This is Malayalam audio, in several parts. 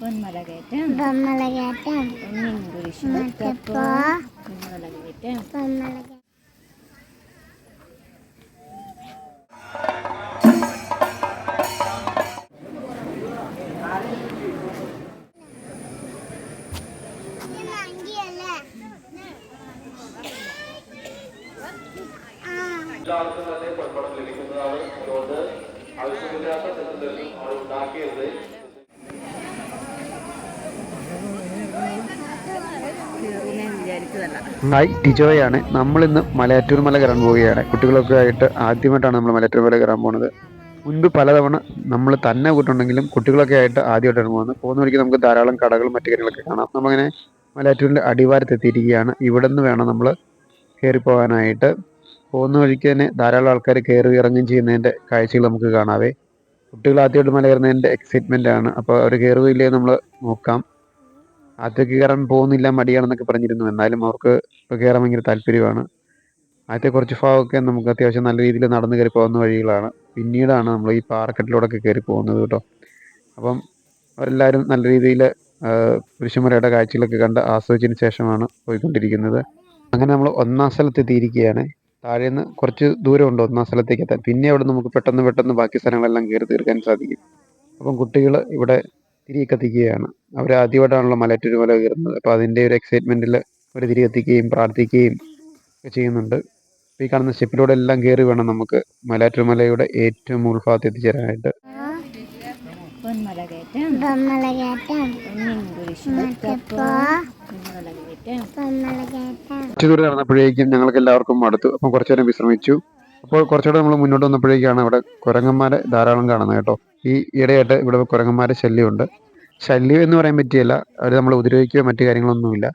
പൊന്മലകയറ്റം ബൊമ്മലകയറ്റം ഒന്നിൻ കുരിശ് മറ്റപ്പോ പൊന്മലകയറ്റം ബൊമ്മലകയറ്റം എല്ലാവർക്കും തന്നെ പൊൻപണം ലഭിക്കുന്നതാണ് അതുകൊണ്ട് ആവശ്യമില്ലാത്ത തെറ്റിദ്ധരലും അവർ ഉണ്ടാക്കിയത് ഹായ് ടിജോയാണ്. നമ്മളിന്ന് മലയാറ്റൂർ മല കയറാൻ പോവുകയാണ്. കുട്ടികളൊക്കെ ആയിട്ട് ആദ്യമായിട്ടാണ് നമ്മൾ മലയാറ്റൂർ മല കയറാൻ പോകുന്നത് മുൻപ് പലതവണ നമ്മൾ തന്നെ കൂട്ടുണ്ടെങ്കിലും കുട്ടികളൊക്കെ ആയിട്ട് ആദ്യമായിട്ടാണ് പോകുന്നത്. പോകുന്ന വഴിക്ക് നമുക്ക് ധാരാളം കടകളും മറ്റു കാര്യങ്ങളൊക്കെ കാണാം. നമ്മളിങ്ങനെ മലയാറ്റൂരിന്റെ അടിവാരത്ത് എത്തിയിരിക്കുകയാണ്. ഇവിടെ നിന്ന് വേണം നമ്മൾ കയറിപ്പോകാനായിട്ട് പോകുന്ന വഴിക്ക് തന്നെ ധാരാളം ആൾക്കാർ കയറി ഇറങ്ങുകയും ചെയ്യുന്നതിന്റെ കാഴ്ചകൾ നമുക്ക് കാണാവേ. കുട്ടികൾ ആദ്യമായിട്ട് മല കയറുന്നതിന്റെ എക്സൈറ്റ്മെന്റ് ആണ്. അപ്പോൾ അവർ കയറുകയില്ലേ നമ്മൾ നോക്കാം. ആദ്യമൊക്കെ കയറാൻ പോകുന്നില്ല മടിയാണെന്നൊക്കെ പറഞ്ഞിരുന്നു. എന്നാലും അവർക്ക് ഇപ്പോൾ കയറാൻ ഭയങ്കര താല്പര്യമാണ്. ആദ്യത്തെ കുറച്ച് ഭാഗമൊക്കെ നമുക്ക് അത്യാവശ്യം നല്ല രീതിയിൽ നടന്നു കയറി പോകുന്ന വഴികളാണ്. പിന്നീടാണ് നമ്മൾ ഈ പാറക്കെട്ടിലൂടെയൊക്കെ കയറി പോകുന്നത് കേട്ടോ. അപ്പം അവരെല്ലാവരും നല്ല രീതിയിൽ കുരിശുമലയുടെ കാഴ്ചകളൊക്കെ കണ്ട് ആസ്വദിച്ചതിന് ശേഷമാണ് പോയിക്കൊണ്ടിരിക്കുന്നത്. അങ്ങനെ നമ്മൾ ഒന്നാം സ്ഥലത്ത് എത്തിയിരിക്കുകയാണ്. താഴെ നിന്ന് കുറച്ച് ദൂരമുണ്ട് ഒന്നാം സ്ഥലത്തേക്ക് എത്താൻ. പിന്നെ അവിടെ നമുക്ക് പെട്ടെന്ന് പെട്ടെന്ന് ബാക്കി സ്ഥലങ്ങളെല്ലാം കയറി തീർക്കാൻ സാധിക്കും. അപ്പം കുട്ടികൾ ഇവിടെ തിരി കത്തിക്കുകയാണ് അവർ ആദ്യമായിട്ടാണല്ലോ മലറ്റൊരു മല കയറുന്നത്. അപ്പോൾ അതിന്റെ ഒരു എക്സൈറ്റ്മെന്റിൽ അവർ തിരി കത്തിക്കുകയും പ്രാർത്ഥിക്കുകയും ഒക്കെ ചെയ്യുന്നുണ്ട്. അപ്പോൾ ഈ കാണുന്ന സ്റ്റെപ്പിലൂടെ എല്ലാം കയറി വേണം നമുക്ക് മലയാറ്റൂർ മലയുടെ ഏറ്റവും ഉൾഭാഗത്ത് എത്തിച്ചേരാനായിട്ട്. പൊന്മലകയറ്റം. ബൊമ്മലകയറ്റം ഒന്നിൻ കുരിശ് മറ്റപ്പോ? പൊന്മലകയറ്റം. ബൊമ്മലകയറ്റം കുറച്ച് ദൂരം നടന്നപ്പോഴേക്കും ഞങ്ങൾക്ക് എല്ലാവർക്കും മടുത്തു. അപ്പം കുറച്ചു നേരം വിശ്രമിച്ചു. അപ്പോൾ കുറച്ചുകൂടെ നമ്മൾ മുന്നോട്ട് വന്നപ്പോഴേക്കാണ് അവിടെ കുരങ്ങന്മാരെ ധാരാളം കാണുന്നത് കേട്ടോ. ഈ ഇടയായിട്ട് ഇവിടെ കുരങ്ങന്മാരെ ശല്യമുണ്ട്. ശല്യം എന്ന് പറയാൻ പറ്റിയല്ല. അവർ നമ്മൾ ഉപദ്രവിക്കുകയോ മറ്റു കാര്യങ്ങളൊന്നുമില്ല.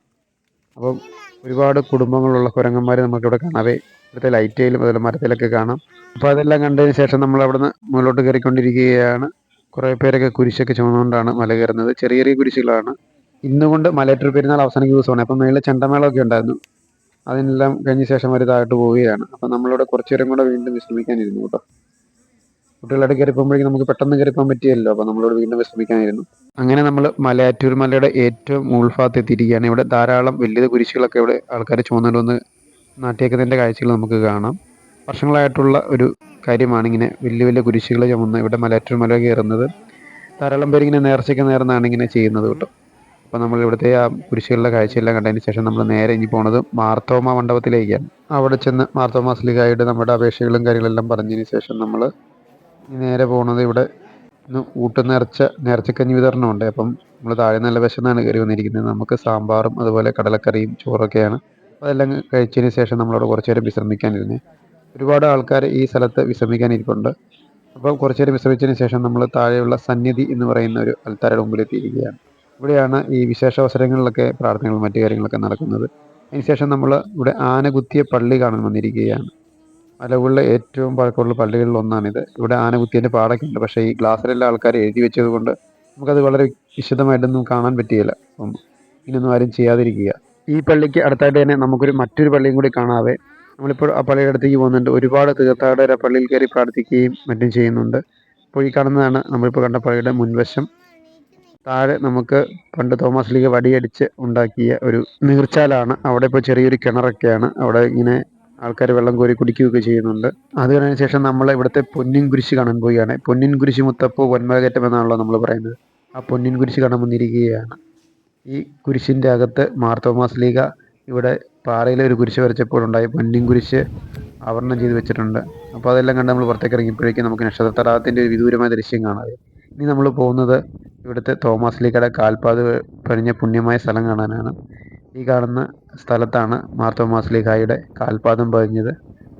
അപ്പം ഒരുപാട് കുടുംബങ്ങളുള്ള കുരങ്ങന്മാരെ നമുക്കിവിടെ കാണാവേ ഇവിടുത്തെ ലൈറ്റയിലും അതുപോലെ മരത്തിലൊക്കെ കാണാം. അപ്പോൾ അതെല്ലാം കണ്ടതിന് ശേഷം നമ്മൾ അവിടുന്ന് മുകളിലോട്ട് കയറിക്കൊണ്ടിരിക്കുകയാണ്. കുറേ പേരൊക്കെ കുരിശൊക്കെ ചുമന്നുകൊണ്ടാണ് മല കയറുന്നത്. ചെറിയ ചെറിയ കുരിശുകളാണ്. ഇന്നുകൊണ്ട് മലയാറ്റൂർ പെരുന്നാൾ അവസാന ദിവസമാണ്. അപ്പം മേളിൽ ചെണ്ടമേളമൊക്കെ ഉണ്ടായിരുന്നു. അതിനെല്ലാം കഴിഞ്ഞ ശേഷം അവർ താഴോട്ട് പോവുകയാണ്. അപ്പം നമ്മളിവിടെ കുറച്ചു നേരം കൂടെ വീണ്ടും വിശ്രമിക്കാനിരുന്നു കേട്ടോ. കുട്ടികളായിട്ട് കയറി നമുക്ക് പെട്ടെന്ന് കയറി പറ്റിയല്ലോ. അപ്പൊ നമ്മളോട് വീണ്ടും വിശ്രമിക്കാനായിരുന്നു. അങ്ങനെ നമ്മൾ മലയാറ്റൂർ മലയുടെ ഏറ്റവും ഉൾഭാഗത്ത് എത്തിയിരിക്കുകയാണ്. ഇവിടെ ധാരാളം വലിയ കുരിശുകളൊക്കെ ഇവിടെ ആൾക്കാർ ചുമന്നുകൊണ്ട് വന്ന് നാട്ടിയേക്കുന്നതിന്റെ കാഴ്ചകൾ നമുക്ക് കാണാം. വർഷങ്ങളായിട്ടുള്ള ഒരു കാര്യമാണ് ഇങ്ങനെ വലിയ വലിയ കുരിശുകൾ ചുമന്ന് ഇവിടെ മലയാറ്റൂർ മല കയറുന്നത്. ധാരാളം പേര് ഇങ്ങനെ നേർച്ചയ്ക്ക് നേർന്നാണ് ഇങ്ങനെ ചെയ്യുന്നത് കേട്ടോ. അപ്പോൾ നമ്മൾ ഇവിടുത്തെ ആ കുരിശുകളുടെ കാഴ്ചയെല്ലാം കണ്ടതിന് ശേഷം നമ്മൾ നേരെ ഇനി പോണത് മാർത്തോമ മണ്ഡപത്തിലേക്കാണ്. അവിടെ ചെന്ന് മാർത്തോമ സ്ലിഗായിട്ട് നമ്മുടെ അപേക്ഷകളും കാര്യങ്ങളെല്ലാം പറഞ്ഞതിന് ശേഷം നമ്മൾ നേരെ പോകുന്നത് ഇവിടെ ഊട്ട് നേർച്ച നേർച്ചക്കഞ്ഞി വിതരണമുണ്ട്. അപ്പം നമ്മൾ താഴെ നല്ല വിശന്നാണ് കയറി വന്നിരിക്കുന്നത്. നമുക്ക് സാമ്പാറും അതുപോലെ കടലക്കറിയും ചോറൊക്കെയാണ്. അതെല്ലാം കഴിച്ചതിന് ശേഷം നമ്മളവിടെ കുറച്ച് നേരം വിശ്രമിക്കാനിരുന്നേ. ഒരുപാട് ആൾക്കാർ ഈ സ്ഥലത്ത് വിശ്രമിക്കാനിരിപ്പുണ്ട്. അപ്പോൾ കുറച്ച് നേരം വിശ്രമിച്ചതിന് ശേഷം നമ്മൾ താഴെയുള്ള സന്നിധി എന്ന് പറയുന്ന ഒരു അൽത്താരയുടെ മുമ്പിൽ എത്തിയിരിക്കുകയാണ് ഇവിടെയാണ് ഈ വിശേഷ അവസരങ്ങളിലൊക്കെ പ്രാർത്ഥനകളും മറ്റു കാര്യങ്ങളൊക്കെ നടക്കുന്നത്. അതിനുശേഷം നമ്മൾ ഇവിടെ ആനകുത്തിയ പള്ളി കാണാൻ വന്നിരിക്കുകയാണ്. മലകളിലെ ഏറ്റവും പഴക്കമുള്ള പള്ളികളിൽ ഒന്നാണിത്. ഇവിടെ ആനകുത്തിന്റെ പാടൊക്കെ ഉണ്ട് പക്ഷേ ഈ ഗ്ലാസ്സിലെല്ലാം ആൾക്കാർ എഴുതി വെച്ചത് കൊണ്ട് നമുക്കത് വളരെ വിശദമായിട്ടൊന്നും കാണാൻ പറ്റിയില്ല. അപ്പം ഇനിയൊന്നും ആരും ചെയ്യാതിരിക്കുക. ഈ പള്ളിക്ക് അടുത്തായിട്ട് തന്നെ നമുക്കൊരു മറ്റൊരു പള്ളിയും കൂടി കാണാതെ നമ്മളിപ്പോൾ ആ പള്ളിയുടെ അടുത്തേക്ക് പോകുന്നുണ്ട്. ഒരുപാട് തീർത്ഥാടകർ ആ പള്ളിയിൽ കയറി പ്രാർത്ഥിക്കുകയും മറ്റും ചെയ്യുന്നുണ്ട്. അപ്പോൾ ഈ കാണുന്നതാണ് നമ്മളിപ്പോൾ കണ്ട പള്ളിയുടെ മുൻവശം. താഴെ നമുക്ക് പണ്ട് തോമസ് ലീഗ് വടിയടിച്ച് ഉണ്ടാക്കിയ ഒരു നീർച്ചാലാണ്. അവിടെ ഇപ്പോൾ ചെറിയൊരു കിണറൊക്കെയാണ്. അവിടെ ഇങ്ങനെ ആൾക്കാർ വെള്ളം കോരി കുടിക്കുകയൊക്കെ ചെയ്യുന്നുണ്ട്. അത് കഴിഞ്ഞ ശേഷം നമ്മൾ ഇവിടുത്തെ പൊന്നിൻ കുരിശ് കാണാൻ പോവുകയാണ്. പൊന്നിൻ കുരിശ് മുത്തപ്പോ പൊന്മകയറ്റം എന്നാണല്ലോ നമ്മൾ പറയുന്നത്. ആ പൊന്നിൻ കുരിശ് കാണാൻ വന്നിരിക്കുകയാണ്. ഈ കുരിശിന്റെ അകത്ത് മാർത്തോമാസ് തോമസ് ലീഗ ഇവിടെ പാറയിലെ ഒരു കുരിശ് വരച്ചപ്പോഴുണ്ടായി പൊന്നിൻ കുരിശ് ആവരണം ചെയ്ത് വെച്ചിട്ടുണ്ട്. അപ്പോൾ അതെല്ലാം കണ്ട് നമ്മൾ പുറത്തേക്ക് ഇറങ്ങിയപ്പോഴേക്കും നമുക്ക് നക്ഷത്രത്തടാകത്തിന്റെ ഒരു വിദൂരമായ ദൃശ്യം കാണാതെ ഇനി നമ്മൾ പോകുന്നത് ഇവിടുത്തെ തോമസ് ലീഗയുടെ കാൽപാത് പണിഞ്ഞ പുണ്യമായ സ്ഥലം കാണാനാണ്. ഈ കാണുന്ന സ്ഥലത്താണ് മാർ തോമസ് ലീഗായുടെ കാൽപാദം പതിഞ്ഞത്.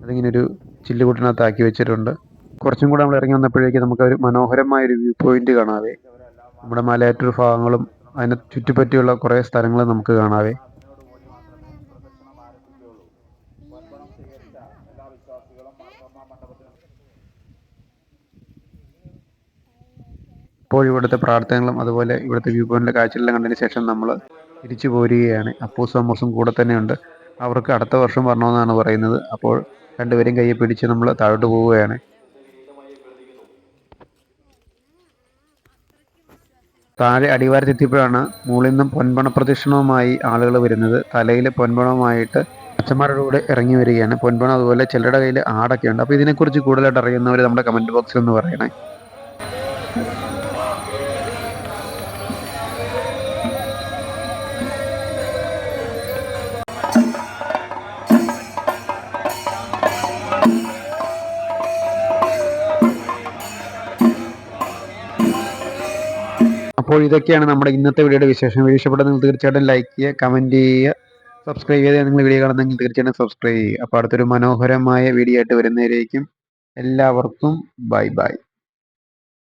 അതിങ്ങനെ ഒരു ചില്ലുകൂട്ടിനകത്താക്കി വെച്ചിട്ടുണ്ട്. കുറച്ചും കൂടെ നമ്മൾ ഇറങ്ങി വന്നപ്പോഴേക്കും നമുക്ക് ഒരു മനോഹരമായ ഒരു വ്യൂ പോയിന്റ് കാണാവേ. നമ്മുടെ മലയാറ്റൂർ ഭാഗങ്ങളും അതിനെ ചുറ്റിപ്പറ്റിയുള്ള കുറേ സ്ഥലങ്ങൾ നമുക്ക് കാണാവേ. ഇപ്പോൾ ഇവിടുത്തെ പ്രാർത്ഥനകളും അതുപോലെ ഇവിടുത്തെ വ്യൂ പോയിന്റിലെ കാഴ്ചകളെല്ലാം കണ്ടതിന് ശേഷം നമ്മൾ തിരിച്ചു പോരുകയാണ്. അപ്പൂസും അമ്മൂസും കൂടെ തന്നെയുണ്ട്. അവർക്ക് അടുത്ത വർഷം വരണമെന്നാണ് പറയുന്നത്. അപ്പോൾ രണ്ടുപേരും കയ്യെ പിടിച്ച് നമ്മൾ താഴോട്ട് പോവുകയാണ്. താഴെ അടിവാരത്തെത്തിയപ്പോഴാണ് മുകളിൽ നിന്നും പൊൻപണ പ്രദക്ഷിണവുമായി ആളുകൾ വരുന്നത്. തലയിൽ പൊൻപണവുമായിട്ട് അച്ഛന്മാരുടെ കൂടെ ഇറങ്ങി വരികയാണ്. പൊൻപണം അതുപോലെ ചിലരുടെ കയ്യിൽ ആടൊക്കെ ഉണ്ട് അപ്പോൾ ഇതിനെക്കുറിച്ച് കൂടുതലായിട്ട് അറിയുന്നവർ നമ്മുടെ കമന്റ് ബോക്സിൽ ഒന്ന് പറയണേ. അപ്പോൾ ഇതൊക്കെയാണ് നമ്മുടെ ഇന്നത്തെ വീഡിയോയുടെ വിശേഷം. വീഡിയോ ഇഷ്ടപ്പെട്ടത് നിങ്ങൾ തീർച്ചയായിട്ടും ലൈക്ക് ചെയ്യുക കമന്റ് ചെയ്യുക സബ്സ്ക്രൈബ് ചെയ്ത് നിങ്ങൾ വീഡിയോ കാണുന്നെങ്കിൽ തീർച്ചയായിട്ടും സബ്സ്ക്രൈബ് ചെയ്യുക. അപ്പോൾ അടുത്തൊരു മനോഹരമായ വീഡിയോ ആയിട്ട് വരുന്നതിലേക്കും എല്ലാവർക്കും ബൈ ബൈ